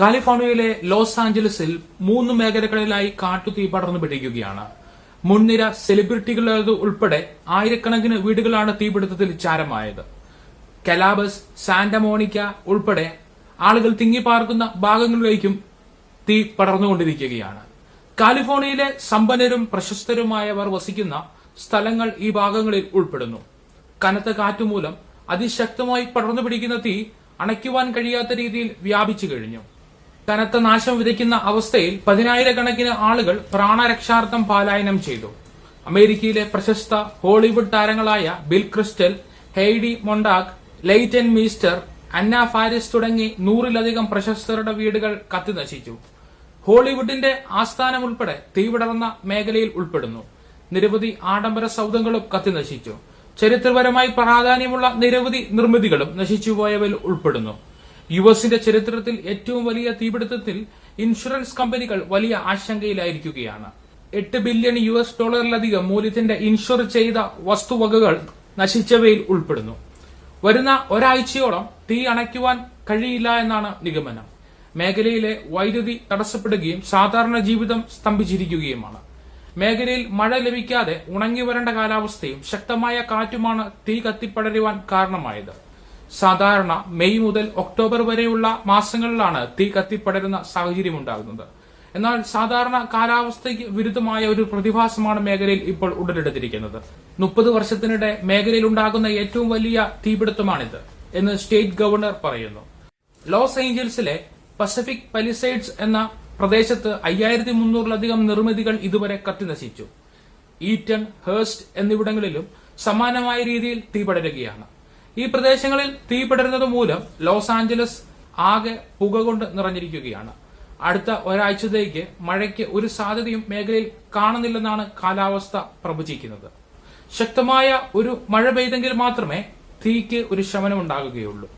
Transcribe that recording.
കാലിഫോർണിയയിലെ ലോസ് ആഞ്ചലസിൽ മൂന്ന് മേഖലകളിലായി കാട്ടുതീ പടർന്നു പിടിക്കുകയാണ്. മുൻനിര സെലിബ്രിറ്റികളത് ഉൾപ്പെടെ ആയിരക്കണക്കിന് വീടുകളാണ് തീപിടുത്തത്തിൽ ചാരമായത്. കലാബസ് സാന്റമോണിക്ക ഉൾപ്പെടെ ആളുകൾ തിങ്ങിപ്പാർക്കുന്ന ഭാഗങ്ങളിലേക്കും തീ പടർന്നുകൊണ്ടിരിക്കുകയാണ്. കാലിഫോർണിയയിലെ സമ്പന്നരും പ്രശസ്തരുമായവർ വസിക്കുന്ന സ്ഥലങ്ങൾ ഈ ഭാഗങ്ങളിൽ ഉൾപ്പെടുന്നു. കനത്ത കാറ്റുമൂലം അതിശക്തമായി പടർന്നു പിടിക്കുന്ന തീ അണയ്ക്കുവാൻ കഴിയാത്ത രീതിയിൽ വ്യാപിച്ചു കഴിഞ്ഞു. കനത്ത നാശം വിതയ്ക്കുന്ന അവസ്ഥയിൽ പതിനായിരക്കണക്കിന് ആളുകൾ പ്രാണരക്ഷാർത്ഥം പാലായനം ചെയ്തു. അമേരിക്കയിലെ പ്രശസ്ത ഹോളിവുഡ് താരങ്ങളായ Bill Crystal Heidi Montag Leighton Meester Anna Faris തുടങ്ങി നൂറിലധികം പ്രശസ്തരുടെ വീടുകൾ കത്തി നശിച്ചു. ഹോളിവുഡിന്റെ ആസ്ഥാനം ഉൾപ്പെടെ തീവിടർന്ന മേഖലയിൽ ഉൾപ്പെടുന്നു. നിരവധി ആഡംബര സൗധങ്ങളും കത്തിനശിച്ചു ചരിത്രപരമായി പ്രാധാന്യമുള്ള നിരവധി നിർമ്മിതികളും നശിച്ചുപോയവയിൽ ഉൾപ്പെടുന്നു. യു എസിന്റെ ചരിത്രത്തിൽ ഏറ്റവും വലിയ തീപിടുത്തത്തിൽ ഇൻഷുറൻസ് കമ്പനികൾ വലിയ ആശങ്കയിലായിരിക്കുകയാണ്. എട്ട് ബില്യൺ യു എസ് ഡോളറിലധികം മൂല്യത്തിന്റെ ഇൻഷുർ ചെയ്ത വസ്തുവകകൾ നശിച്ചവയിൽ ഉൾപ്പെടുന്നു. വരുന്ന ഒരാഴ്ചയോളം തീ അണയ്ക്കുവാൻ കഴിയില്ല എന്നാണ് നിഗമനം. മേഖലയിലെ വൈദ്യുതി തടസ്സപ്പെടുകയും സാധാരണ ജീവിതം സ്തംഭിച്ചിരിക്കുകയുമാണ്. മേഖലയിൽ മഴ ലഭിക്കാതെ ഉണങ്ങി വരേണ്ട കാലാവസ്ഥയും ശക്തമായ കാറ്റുമാണ് തീ കത്തിപ്പടരുവാൻ കാരണമായത്. സാധാരണ മെയ് മുതൽ ഒക്ടോബർ വരെയുള്ള മാസങ്ങളിലാണ് തീ കത്തിപ്പടരുന്ന സാഹചര്യം ഉണ്ടാകുന്നത് എന്നാൽ സാധാരണ കാലാവസ്ഥയ്ക്ക് വിരുദ്ധമായ ഒരു പ്രതിഭാസമാണ് മേഖലയിൽ ഇപ്പോൾ ഉടലെടുത്തിരിക്കുന്നത്. മുപ്പത് വർഷത്തിനിടെ മേഖലയിൽ ഉണ്ടാകുന്ന ഏറ്റവും വലിയ തീപിടുത്തമാണിത് എന്ന് സ്റ്റേറ്റ് ഗവർണർ പറയുന്നു. ലോസ് ഏഞ്ചൽസിലെ പസഫിക് പലിസൈഡ്സ് എന്ന പ്രദേശത്ത് അയ്യായിരത്തി മുന്നൂറിലധികം നിർമ്മിതികൾ ഇതുവരെ കത്തിനശിച്ചു. ഈറ്റൺ ഹേഴ്സ്റ്റ് എന്നിവിടങ്ങളിലും സമാനമായ രീതിയിൽ തീ പടരുകയാണ്. ഈ പ്രദേശങ്ങളിൽ തീപിടരുന്നത് മൂലം ലോസ് ആഞ്ചലസ് ആകെ പുക കൊണ്ട് നിറഞ്ഞിരിക്കുകയാണ്. അടുത്ത ഒരാഴ്ചത്തേക്ക് മഴയ്ക്ക് ഒരു സാധ്യതയും മേഖലയിൽ കാണുന്നില്ലെന്നാണ് കാലാവസ്ഥ പ്രവചിക്കുന്നത്. ശക്തമായ ഒരു മഴ പെയ്തെങ്കിൽ മാത്രമേ തീക്ക് ഒരു ശമനം ഉണ്ടാകുകയുള്ളൂ